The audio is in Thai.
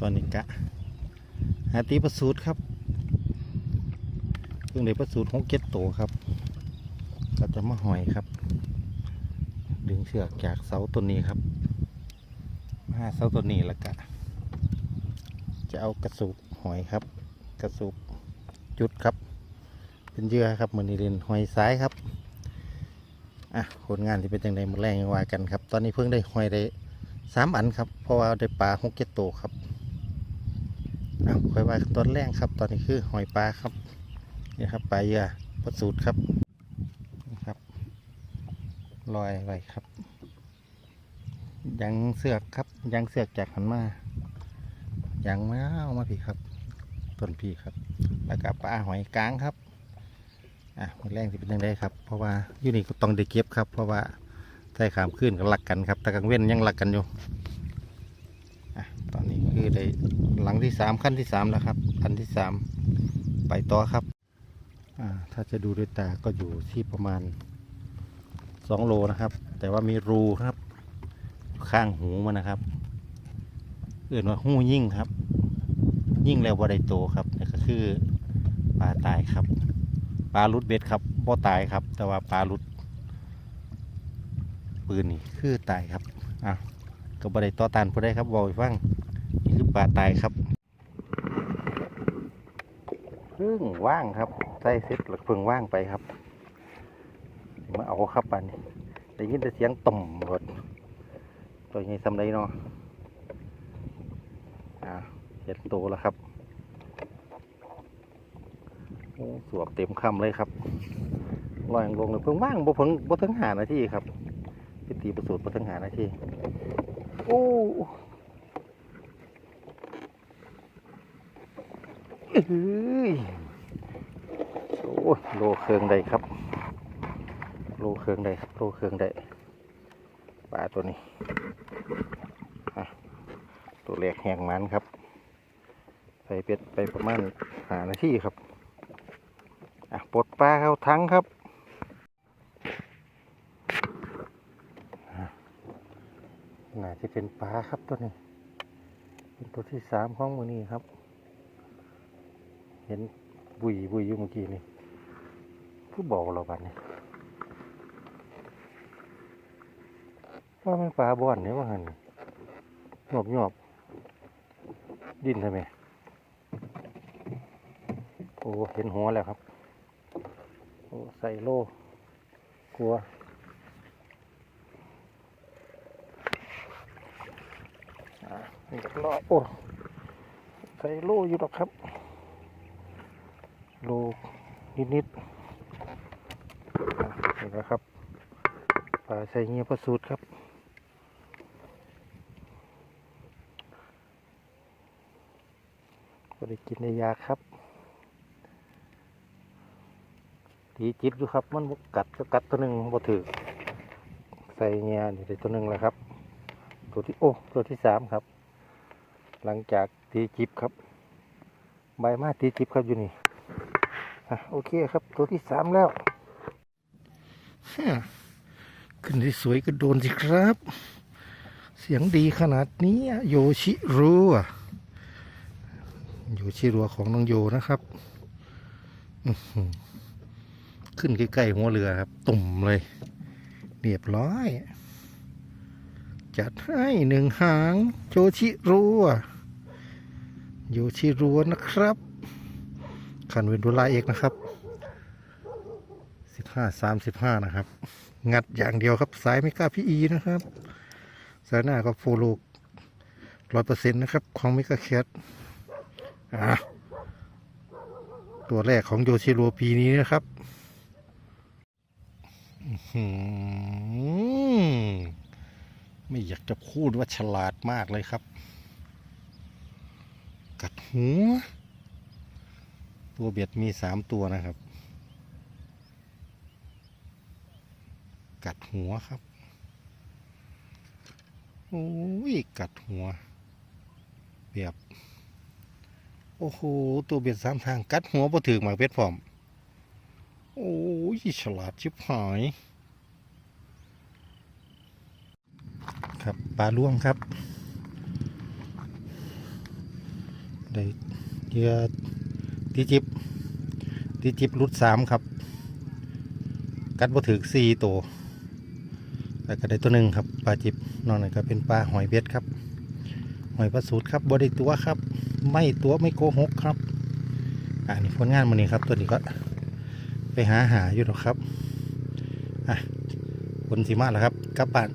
ตอนนี้กะหาตีประสูตรครับเพิ่งได้ประสูตรหกเก็ดโตครับก็จะมาหอยครับ ดึงเชือกจากเสาต้นนี้ครับมาเสาต้นนี้แล้วก็จะเอากระสุกหอยครับ กระสุกจุดครับ เป็นเยื่อครับมือนีเรียนหอยซ้ายครับอะผลงานที่เป็นยังไงมาแรงว่ากันครับ ตอนนี้เพิ่งได้หอยได้สามอันครับ เพราะว่าได้ปลาหกเก็ดโตครับ อะคอยว่าตอนแรกครับ ตอนนี้คือหอยปลาครับนี่ครับปลาเยื่อประสูตรครับนะครับลอยไว้ครับ ยังเสือกครับ ยังเสือกจากหันมายังมาเอามาพี่ครับต้นพี่ครับ แล้วก็ปลาหอยกลางครับอะมันแรงที่เป็นยังไงครับ เพราะว่าอยู่นี่ก็ต้องได้เก็บครับ เพราะว่าใต้ขามขึ้นก็รักกันครับแต่กลางเว้นยังรักกันอยู่ คือได้หลังที่สามขั้นที่สามแล้วครับขั้นที่สามไปต่อครับถ้าจะดูด้วยตาก็อยู่ที่ประมาณสองโลนะครับ แต่ว่ามีรูครับ ข้างหูมันนะครับเอื่นว่าหูยิ่งครับ ยิ่งแล้วบ่ได้โตครับนี่ก็คือปลาตายครับปลาลุดเบ็ดครับบ่ตายครับ แต่ว่าปลาลุดปืนนี่คือตายครับอะก็บ่ได้ต่อตานผู้ใดครับบอกให้ฟังนี่คือ ปลาตายครับพิ่งว่างครับใส่เสร็จแล้วเพิ่งว่างไปครับมาเอาครับปันนี้ได้ยินแต่เสียงต่อมหมดตัวใหญ่สำไรเนาะอ่าเห็นโตแล้วครับสวบเต็มคำเลยครับลอยลงเลยเพิ่งว่างบ่เพิ่งบ่ถึงหานาทีครับพิธีประสูติบ่ถึงหานาทีโอ้เอ้ย โอ้ยโลเครื่องใดครับ โลเครื่องได้ครับ โลเครื่องได้ปลาตัวนี้ตัวแรกแหงมันครับใส่เป็ดไปประมาณหานาทีครับอะปลดปลาเข้าทั้งครับน่าจะเป็นปลาครับตัวนี้ เป็นตัวที่สามของมือนี้ครับ เห็นบุยบุยอยู่เมื่อกี้นี่ผู้บอกเราบัดนี้ว่ามันปลาบ่อนเนี่ยว่าหันหยอบหยอบดินทำไมโอ้เห็นหัวแล้วครับ โอ้ใส่โลกลัวอ่านี่ก็รอโอ้ใส่โลอยู่หรอกครับ โลนิดๆนี่นะครับปลาใส่เงี้ยประสูตรครับก็ได้กินในยาครับตีจิบอยู่ครับ มันบกัดก็กัดตัวหนึ่งบ่ถือใส่เงี้ยนี่ได้ตัวหนึ่งแล้วครับ ตัวที่โอ้ตัวที่สามครับ หลังจากตีจิบครับ ใบมาตีจิบครับอยู่นี่ อะโอเคครับ ตัวที่สามแล้วขึ้นที่สวยก็โดนสิครับ เสียงดีขนาดนี้โยชิรุอะอยู่ที่รัวของน้องโยนะครับขึ้นใกล้ๆหัวเรือครับ ตุ่มเลยเรียบร้อย จัดให้หนึ่งหางโยชิรัวโยชิรัวนะครับ ขันเวนดุลาเอกนะครับสิบห้าสามสิบห้านะครับ งัดอย่างเดียวครับ สายไม่กล้าพี่อีนะครับ สายหน้าก็โฟโลร้อยเปอร์เซ็นต์นะครับ ของมิกาแคทอะตัวแรกของโยชิโรปีนี้นะครับอื้อหือไม่อยากจะพูดว่าฉลาดมากเลยครับ กัดหัว ตัวเบียดมีสามตัวนะครับ กัดหัวครับ โอ้ย กัดหัว แบบโอ้โห ตัวเบ็ดสามทาง กัดหัวพอถือหมากเป็ดพร้อม โอ้ย ฉลาดชิบหาย ครับปลาล่วงครับ ได้เยื่อ ตีจิบตีจิบรุดสามครับ กัดบ่ถึกสี่ตัวแล้วก็ได้ตัวหนึ่งครับปลาจิบนอกนั้นก็เป็นปลาหอยเบ็ดครับ หอยปลาสูตรครับบ่ได้ตัวครับ ไม่ตัวไม่โกหกครับอันนี้ผลงานมันนี้ครับ ตัวนี้ก็ไปหาหาอยู่หรอกครับอะผลสีมาแล้วครับกลับบ้าน